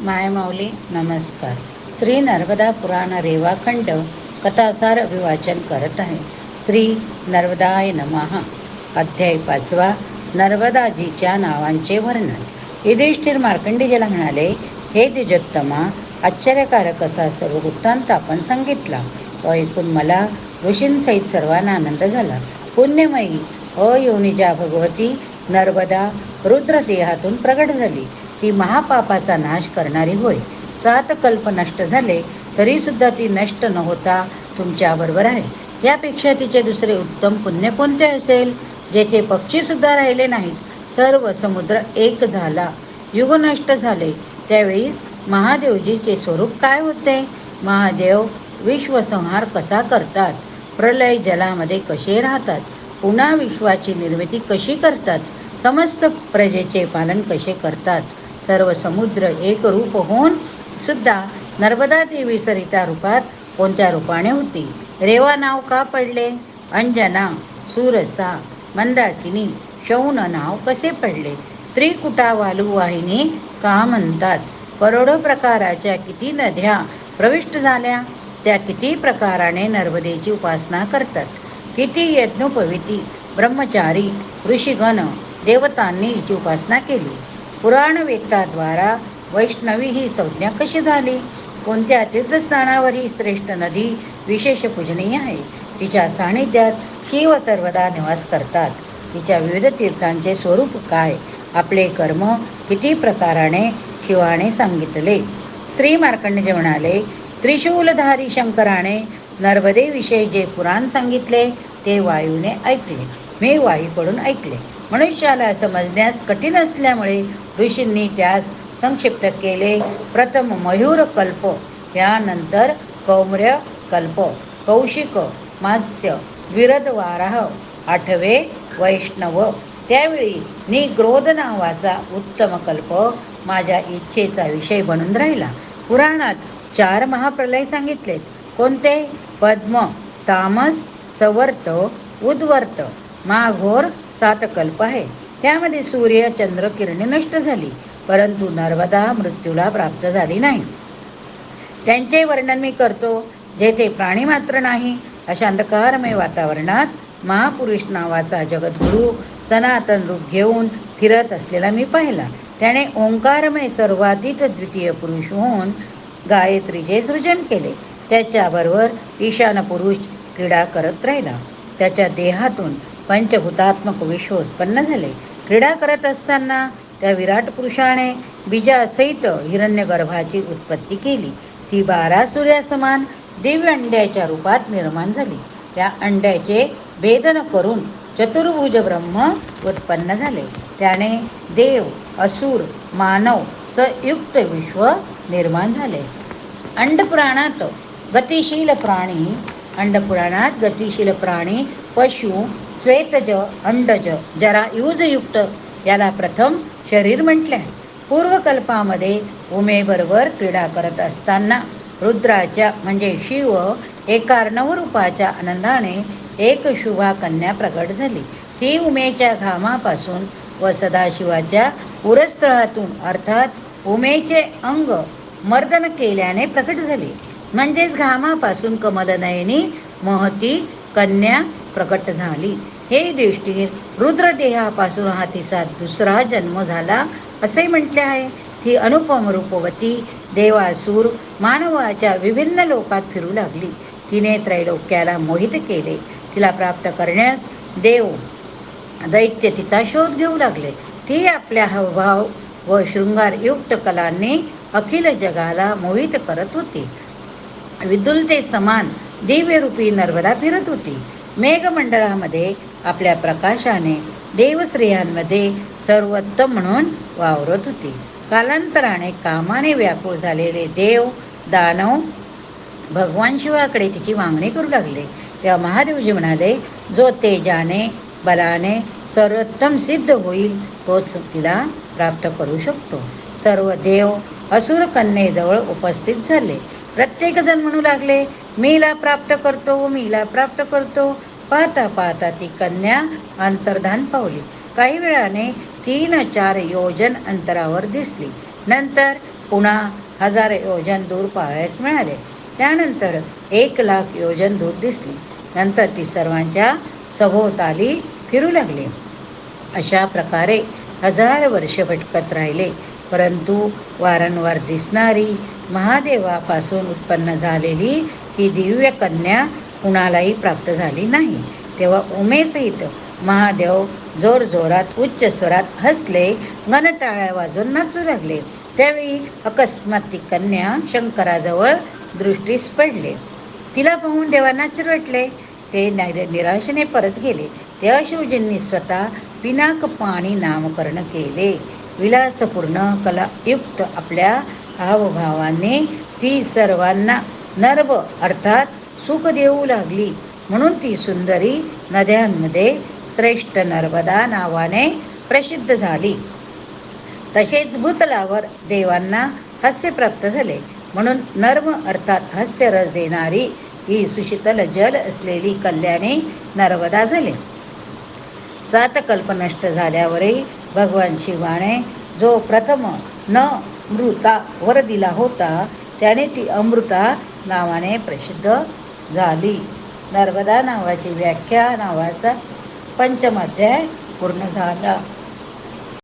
मायमाऊली नमस्कार. श्री नर्मदा पुराण रेवाखंड कथासार अभिवाचन करत आहे. श्री नर्मदाय नमः. अध्याय पाचवा नर्मदाजीच्या नावांचे वर्णन. युधिष्ठिर मार्कंडेजीला म्हणाले हे द्विजोत्तमा आश्चर्यकारक असा सर्व वृत्तांत आपण सांगितला. तो ऐकून मला ऋषींसहित सर्वांना आनंद झाला. पुण्यमयी अयोनिजा भगवती नर्मदा रुद्रदेहातून प्रगट झाली. ती महापापाचा नाश करणारी होय. सात कल्प नष्ट झाले तरीसुद्धा ती नष्ट न होता तुमच्याबरोबर आहे. यापेक्षा तिचे दुसरे उत्तम पुण्य कोणते असेल? जेथे पक्षीसुद्धा राहिले नाहीत सर्व समुद्र एक झाला. युग नष्ट झाले त्यावेळीस महादेवजीचे स्वरूप काय होते? महादेव विश्वसंहार कसा करतात? प्रलय जलामध्ये कसे राहतात? पुन्हा विश्वाची निर्मिती कशी करतात? समस्त प्रजेचे पालन कसे करतात? सर्व समुद्र एक रूप होऊन सुद्धा नर्मदा देवी सरिता रूपात कोणत्या रूपाने होती? रेवा नाव का पडले? अंजना सुरसा मंदाकिनी शौन नाव कसे पडले? त्रिकुटा वालुवाहिनी का म्हणतात? करोडो प्रकाराच्या किती नद्या प्रविष्ट झाल्या? त्या किती प्रकाराने नर्मदेची उपासना करतात? किती यज्ञोपविती ब्रह्मचारी ऋषीगण देवतांनी हिची उपासना केली? पुराणवेत्ताद्वारा वैष्णवी ही संज्ञा कशी झाली? कोणत्या तीर्थस्थानावर ही श्रेष्ठ नदी विशेष पूजनीय आहे? तिच्या सानिध्यात शिव सर्वदा निवास करतात. तिच्या विविध तीर्थांचे स्वरूप काय? आपले कर्म किती प्रकाराने शिवाने सांगितले? श्री मार्कंडजे म्हणाले त्रिशूलधारी शंकराने नर्मदेविषयी जे पुराण सांगितले ते वायूने ऐकले. मी वायूकडून ऐकले. मनुष्याला समजण्यास कठीण असल्यामुळे ऋषींनी त्यास संक्षिप्त केले. प्रथम मयूर कल्प यानंतर कौम्र्य कल्प कौशिक मास्य विरद वाराह आठवे वैष्णव. त्यावेळी निग्रोध नावाचा उत्तम कल्प माझ्या इच्छेचा विषय बनून राहिला. पुराणात चार महाप्रलय सांगितलेत. कोणते? पद्म तामस सवर्त उद्वर्त माघोर सात कल्प आहे. त्यामध्ये सूर्य चंद्र किरणे नष्ट झाली परंतु नर्मदा मृत्यूला प्राप्त झाली नाही. त्यांचे वर्णन मी करतो जेथे प्राणी मात्र नाही अशा अंधकारमय वातावरणात महापुरुष नावाचा जगद्गुरू सनातन रूप घेऊन फिरत असलेला मी पाहिला. त्याने ओंकारमय सर्वातीत द्वितीय पुरुष होऊन गायत्रीचे सृजन केले. त्याच्याबरोबर ईशान पुरुष क्रीडा करत राहिला. त्याच्या देहातून पंचभूतात्मक विश्व उत्पन्न झाले. क्रीडा करत असताना त्या विराट पुरुषाने बीजासहित हिरण्यगर्भाची उत्पत्ती केली. ती बारा सूर्यासमान दिव्य अंड्याच्या रूपात निर्माण झाली. त्या अंड्याचे भेदन करून चतुर्भुज ब्रह्म उत्पन्न झाले. त्याने देव असुर मानव संयुक्त विश्व निर्माण झाले. अंडपुराणात गतिशील प्राणी अंडपुराणात गतिशील प्राणी पशु श्वेतज अंडज जरा युजयुक्त याला प्रथम शरीर म्हटले. आहे पूर्वकल्पामध्ये उमेबरोबर क्रीडा करत असताना रुद्राच्या म्हणजे शिव एका आनंदाने एक शुभा कन्या प्रगट झाली. ती उमेच्या घामापासून व सदाशिवाच्या पुरस्थळातून अर्थात उमेचे अंग मर्दन केल्याने प्रकट झाले. म्हणजेच घामापासून कमलनयनी महती कन्या प्रकट झाली. हे दृष्टीर रुद्रदेहापासून हा तिचा दुसरा जन्म झाला असे म्हटले आहे. ती अनुपम रूपवती देवासूर मानवाच्या विभिन्न लोकात फिरू लागली. तिने त्रैलोक्याला मोहित केले. तिला प्राप्त करण्यास देव दैत्य तिचा शोध घेऊ लागले. ती आपल्या हावभाव व शृंगारयुक्त कलांनी अखिल जगाला मोहित करत होती. विदुलते समान दिव्यरूपी नर्मदा फिरत होती. मेघमंडळामध्ये आपल्या प्रकाशाने देवस्त्रियांमध्ये सर्वोत्तम म्हणून वावरत होती. कालांतराने कामाने व्याकुळ झालेले देव दानव भगवान शिवाकडे तिची मागणी करू लागले. तेव्हा महादेवजी म्हणाले जो तेजाने बलाने सर्वोत्तम सिद्ध होईल तोच तिला प्राप्त करू शकतो. सर्व देव असुर कन्येजवळ उपस्थित झाले. प्रत्येकजण म्हणू लागले मीला प्राप्त करतो मीला प्राप्त करतो पाहता पाहता ती कन्या अंतर्धान पावली. काही वेळाने तीन चार योजन अंतरावर दिसली. नंतर पुन्हा हजार योजन दूर पाहायस मिळाले. त्यानंतर एक लाख योजन दूर दिसली. नंतर ती सर्वांच्या सभोवताली फिरू लागली. अशा प्रकारे हजार वर्ष भटकत राहिले. परंतु वारंवार दिसणारी महादेवापासून उत्पन्न झालेली ही दिव्य कन्या कुणालाही प्राप्त झाली नाही. तेव्हा उमेसहित महादेव जोरजोरात उच्च स्वरात हसले घनटाळ्या वाजून नाचू लागले. त्यावेळी अकस्मात ती कन्या शंकराजवळ दृष्टीस पडले. तिला पाहून देवांना चिरवटले. ते निराशेने परत गेले. त्या शिवजींनी स्वतः पिनाक पाणी नामकरण केले. विलासपूर्ण कलायुक्त आपल्या हावभावाने ती सर्वांना नर्व अर्थात सुख देऊ लागली. म्हणून ती सुंदरी नद्यांमध्ये श्रेष्ठ नर्मदा नावाने प्रसिद्ध झाली. तसेच भूतलावर देवांना हास्य प्राप्त झाले. म्हणून नर्म अर्थात हास्य रस देणारी ही सुशीतल जल असलेली कल्याणी नर्मदा झाले. सात कल्प नष्ट झाल्यावरही भगवान शिवाने जो प्रथम न मृता वर दिला होता त्याने ती अमृता नावाने प्रसिद्ध झाली. नर्मदा नावाची व्याख्या नावाचा पंचमाध्याय पूर्ण झाला.